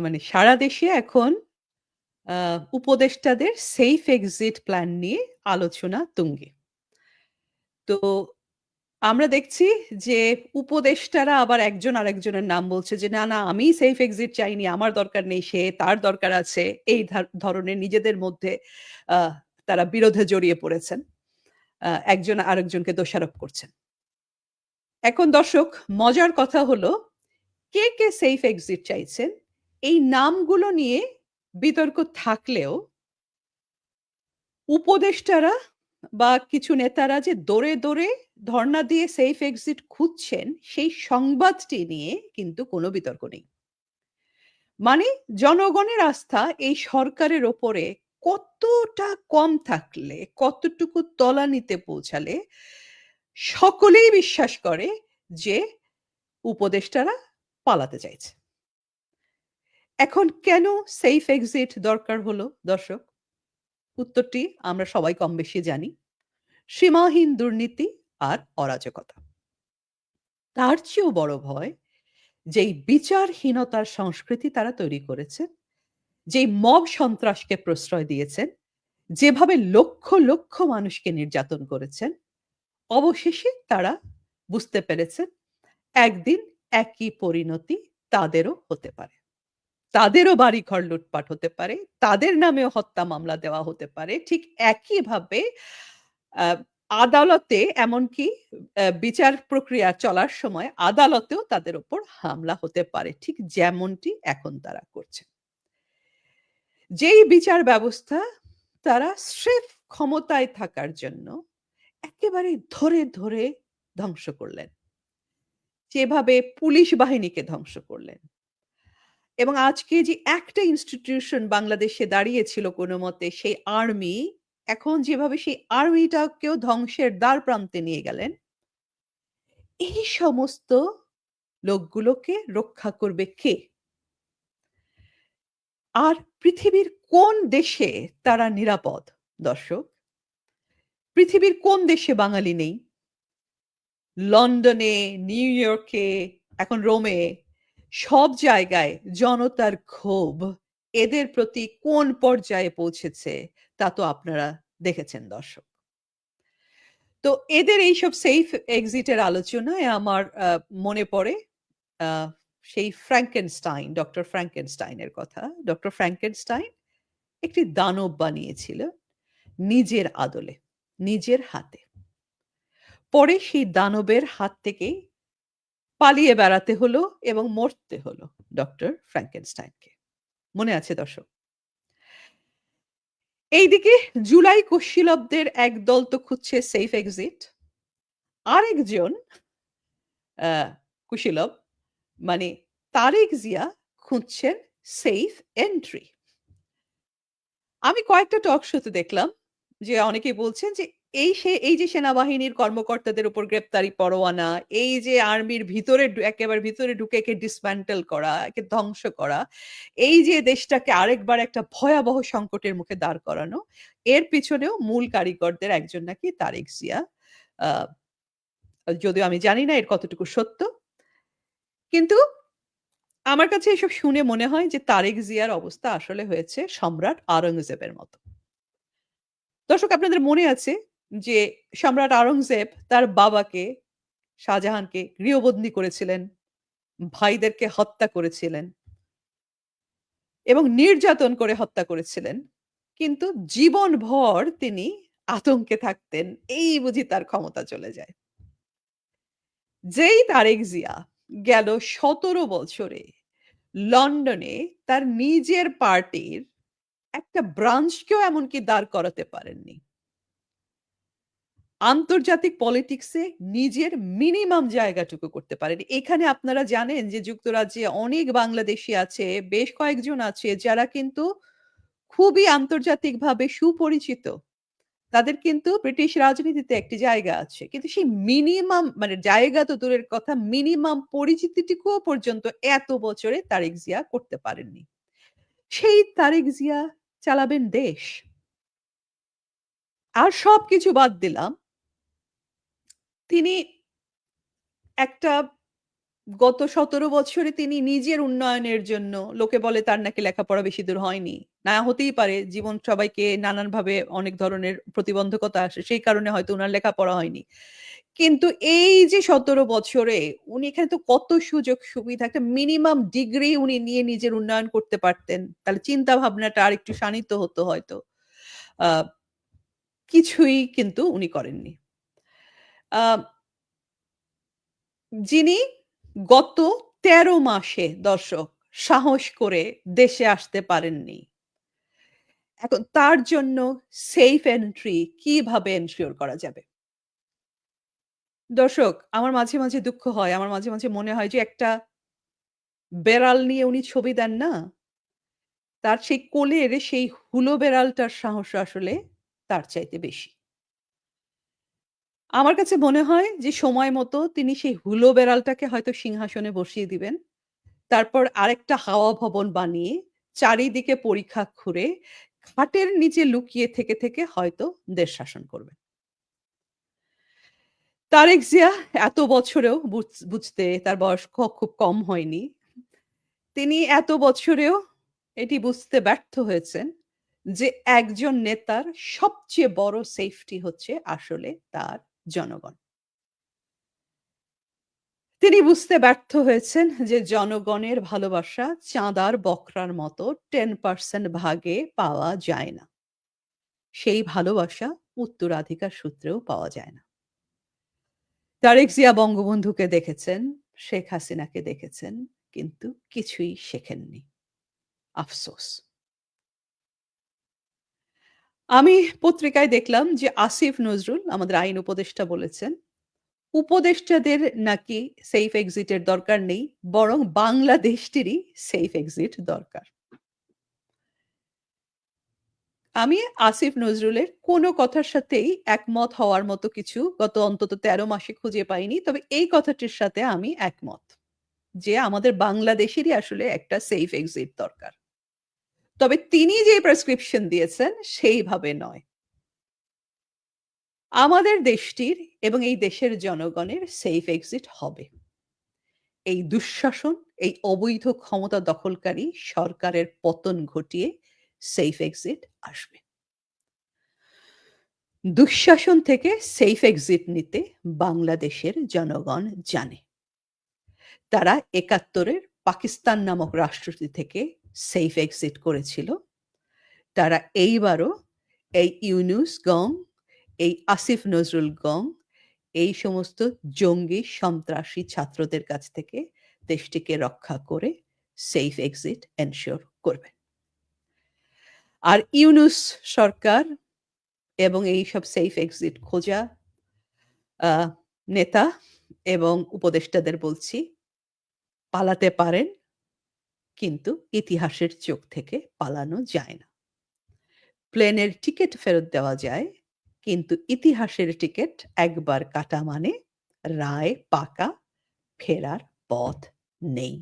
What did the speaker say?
মানে সারা দেশে এখন উপদেষ্টাদের সেফ এক্সিট প্ল্যান নিয়ে আলোচনা তুঙ্গে। তো আমরা দেখছি যে উপদেষ্টারা আবার একজন আরেকজনের নাম বলছে যে, "না, না আমি সেফ এক্সিট চাইনি। আমার দরকার নেই। সে তার দরকার আছে।" এই ধরনের নিজেদের মধ্যে তারা বিরোধে জড়িয়ে পড়েছেন। একজন আরেকজনকে দোষারোপ করছেন। এখন দর্শক মজার কথা হলো কে, কে সেফ এক্সিট চাইছেন এই নামগুলো নিয়ে বিতর্ক থাকলেও উপদেষ্টারা বা কিছু নেতারা যে দৌড়ে, দৌড়ে ধর্ণা দিয়ে সেফ এক্সিট খুঁজছেন সেই সংবাদটি নিয়ে কিন্তু কোনো বিতর্ক নেই। মানে জনগণের আস্থা এই সরকারের ওপরে কতটা কম থাকলে, কতটুকু তলানিতে পৌঁছালে সকলেই বিশ্বাস করে যে উপদেষ্টারা পালাতে চাইছে। এখন কেন সেফ এক্সিট দরকার হলো দর্শক? উত্তরটি আমরা সবাই কম বেশি জানি। সীমাহীন দুর্নীতি আর অরাজকতা। তার চেয়েও বড় ভয় যেই বিচারহীনতার সংস্কৃতি তারা তৈরি করেছেন, যেই মব সন্ত্রাসকে প্রশ্রয় দিয়েছেন, যেভাবে লক্ষ, লক্ষ মানুষকে নির্যাতন করেছেন, অবশেষে তারা বুঝতে পেরেছেন একদিন একই পরিণতি তাদেরও হতে পারে। তাদেরও বাড়িঘর লুটপাট হতে পারে, তাদের নামেও হত্যা মামলা দেওয়া হতে পারে। ঠিক একইভাবে আদালতে এমনকি বিচার প্রক্রিয়া চলার সময় আদালতেও তাদের উপর হামলা হতে পারে। ঠিক যেমনটি এখন তারা করছে। যেই বিচার ব্যবস্থা তারা স্রেফ ক্ষমতায় থাকার জন্য একেবারে ধরে, ধরে ধ্বংস করলেন। যেভাবে পুলিশ বাহিনীকে ধ্বংস করলেন। এবং আজকে যে একটা ইনস্টিটিউশন বাংলাদেশে দাঁড়িয়েছিল কোনো মতে সেই আর্মি, এখন যেভাবে সেই আর্মিটাকেও ধ্বংসের দ্বার প্রান্তে নিয়ে গেলেন এই সমস্ত লোকগুলোকে রক্ষা করবে কে? আর পৃথিবীর কোন দেশে তারা নিরাপদ দর্শক? পৃথিবীর কোন দেশে বাঙালি নেই? লন্ডনে, নিউ ইয়র্কে, এখন রোমে সব জায়গায় জনতার ক্ষোভ এদের প্রতি কোন পর্যায়ে পৌঁছেছে তা তো আপনারা দেখেছেন দর্শক। তো এদের এইসব সেফ এক্সিট এর আলোচনায় আমার মনে পড়ে সেই ফ্র্যাঙ্কেনস্টাইন, ডক্টর ফ্র্যাঙ্কেনস্টাইনের কথা। ডক্টর ফ্র্যাঙ্কেনস্টাইন একটি দানব বানিয়েছিল নিজের আদলে, নিজের হাতে। পরে সেই দানবের হাত থেকেই পালিয়ে বেড়াতে হলো এবং মরতে হলো ডক্টর ফ্র্যাঙ্কেনস্টাইনকে। মনে আছে দর্শক? এইদিকে জুলাই কুশীলবদের একদল তো খুঁজছে সেফ এক্সিট। আরেকজন কুশীলব মানে তারেক জিয়া খুঁজছেন সেফ এন্ট্রি। আমি কয়েকটা টক শোতে দেখলাম যে অনেকে বলছেন যে এই সে এই যে সেনাবাহিনীর কর্মকর্তাদের উপর গ্রেপ্তারি পরোয়ানা, এই যে আর্মির ভিতরে একেবারে ভিতরে ঢুকে একে ডিসম্যান্টল করা, একে ধ্বংস করা, এই যে দেশটাকে আরেকবার একটা ভয়াবহ সংকটের মুখে দাঁড় করানো, এর পিছনেও মূল কারিগরদের একজন নাকি তারেক জিয়া। যদিও আমি জানি না এর কতটুকু সত্য। কিন্তু আমার কাছে এসব শুনে মনে হয় যে তারেক জিয়ার অবস্থা আসলে হয়েছে সম্রাট আওরঙ্গজেবের মতো। দর্শক আপনাদের মনে আছে যে সম্রাট আওরঙ্গজেব তার বাবাকে শাহজাহানকে গৃহবন্দী করেছিলেন, ভাইদেরকে হত্যা করেছিলেন। এবং নির্যাতন করে হত্যা করেছিলেন। কিন্তু জীবনভর তিনি আতঙ্কে থাকতেন। এই বুঝি তার ক্ষমতা চলে যায়। যেই তারেক জিয়া গেল ১৭ বছরে লন্ডনে তার নিজের পার্টির একটা ব্রাঞ্চকেও এমনকি দাঁড় করাতে পারেননি। আন্তর্জাতিক পলিটিক্সে নিজের মিনিমাম জায়গাটুকু করতে পারেন এখানে আপনারা জানেন যে যুক্তরাজ্যে অনেক বাংলাদেশী আছে, বেশ কয়েকজন আছে যারা কিন্তু খুবই আন্তর্জাতিকভাবে সুপরিচিত। তাদের কিন্তু ব্রিটিশ রাজনীতিতে একটি জায়গা আছে। কিন্তু সেই মিনিমাম মানে জায়গা তো দূরের কথা মিনিমাম পরিচিতিটুকুও পর্যন্ত এত বছরে তারেক জিয়া করতে পারেননি। সেই তারেক জিয়া চালাবেন দেশ। আর সবকিছু বাদ দিলাম তিনি একটা গত ১৭ বছরে তিনি নিজের উন্নয়নের জন্য, লোকে বলে তার নাকি লেখাপড়া বেশি দূর হয়নি। না হতেই পারে, জীবন সবাইকে নানানভাবে অনেক ধরনের প্রতিবন্ধকতা আসে। সেই কারণে হয়তো উনার লেখাপড়া হয়নি। কিন্তু এই যে ১৭ বছরে উনি এখানে তো কত সুযোগ সুবিধা, একটা মিনিমাম ডিগ্রি উনি নিয়ে নিজের উন্নয়ন করতে পারতেন। তাহলে চিন্তা ভাবনাটা আরেকটু শানিত হতো হয়তো। কিছুই কিন্তু উনি করেননি। যিনি গত ১৩ মাসে দর্শক সাহস করে দেশে আসতে পারেননি। এখন তার জন্য সেফ এন্ট্রি কীভাবে এনশিওর করা যাবে? দর্শক আমার মাঝে, মাঝে দুঃখ হয়। আমার মাঝে, মাঝে মনে হয় যে একটা বেড়াল নিয়ে উনি ছবি দেন না? তার সেই কোলের সেই হুলো বেড়ালটার সাহস আসলে তার চাইতে বেশি। আমার কাছে মনে হয় যে সময় মতো তিনি সেই হুলো বেড়ালটাকে হয়তো সিংহাসনে বসিয়ে দিবেন। তারপর আরেকটা হাওয়া ভবন বানিয়ে চারিদিকে পরীক্ষা খুঁড়ে খাটের নিচে লুকিয়ে থেকে, থেকে হয়তো দেশ শাসন করবেন। তারেক জিয়া এত বছরেও বুঝ বুঝতে তার বয়স খুব কম হয়নি। তিনি এত বছরেও এটি বুঝতে ব্যর্থ হয়েছেন যে একজন নেতার সবচেয়ে বড় সেফটি হচ্ছে আসলে তার জনগণ। তিনি বুঝতে ব্যর্থ হয়েছেন যে জনগণের ভালোবাসা চাঁদার বকরার মতো 10% ভাগে পাওয়া যায় না। সেই ভালোবাসা উত্তরাধিকার সূত্রেও পাওয়া যায় না। তারেক জিয়া বঙ্গবন্ধুকে দেখেছেন, শেখ হাসিনাকে দেখেছেন, কিন্তু কিছুই শেখেননি। আফসোস। আমি পত্রিকায় দেখলাম যে আসিফ নজরুল আমাদের আইন উপদেষ্টা বলেছেন, উপদেষ্টাদের নাকি সেফ এক্সিট এর দরকার নেই, বরং বাংলাদেশটিরই সেফ এক্সিট দরকার। আমি আসিফ নজরুলের কোনো কথার সাথেই একমত হওয়ার মতো কিছু গত অন্তত ১৩ মাসে খুঁজে পাইনি। তবে এই কথাটির সাথে আমি একমত। যে আমাদের বাংলাদেশেরই আসলে একটা সেফ এক্সিট দরকার। তবে তিনি যে প্রেসক্রিপশন দিয়েছেন সেইভাবে নয়। আমাদের দেশটির এবং এই দেশের জনগণের সেফ এক্সিট হবে। এই দুঃশাসন, এই অবৈধ ক্ষমতা দখলকারী সরকারের পতন ঘটিয়ে সেফ এক্সিট আসবে। দুঃশাসন থেকে সেফ এক্সিট নিতে বাংলাদেশের জনগণ জানে। তারা একাত্তরের পাকিস্তান নামক রাষ্ট্রটি থেকে সেফ এক্সিট করেছিল। তারা এইবারও এই ইউনুস গং, এই আসিফ নজরুল গং, এই সমস্ত জঙ্গি সন্ত্রাসী ছাত্রদের কাছ থেকে দেশটিকে রক্ষা করে সেফ এক্সিট এনশিওর করবে। আর ইউনুস সরকার এবং এইসব সেফ এক্সিট খোঁজা নেতা এবং উপদেষ্টাদের বলছি, পালাতে পারেন, কিন্তু ইতিহাসের চোখ থেকে পালানো যায় না। প্লেনের টিকিট ফেরত দেওয়া যায়, কিন্তু ইতিহাসের টিকিট একবার কাটা মানে রায় পাকা, ফেরার পথ নেই।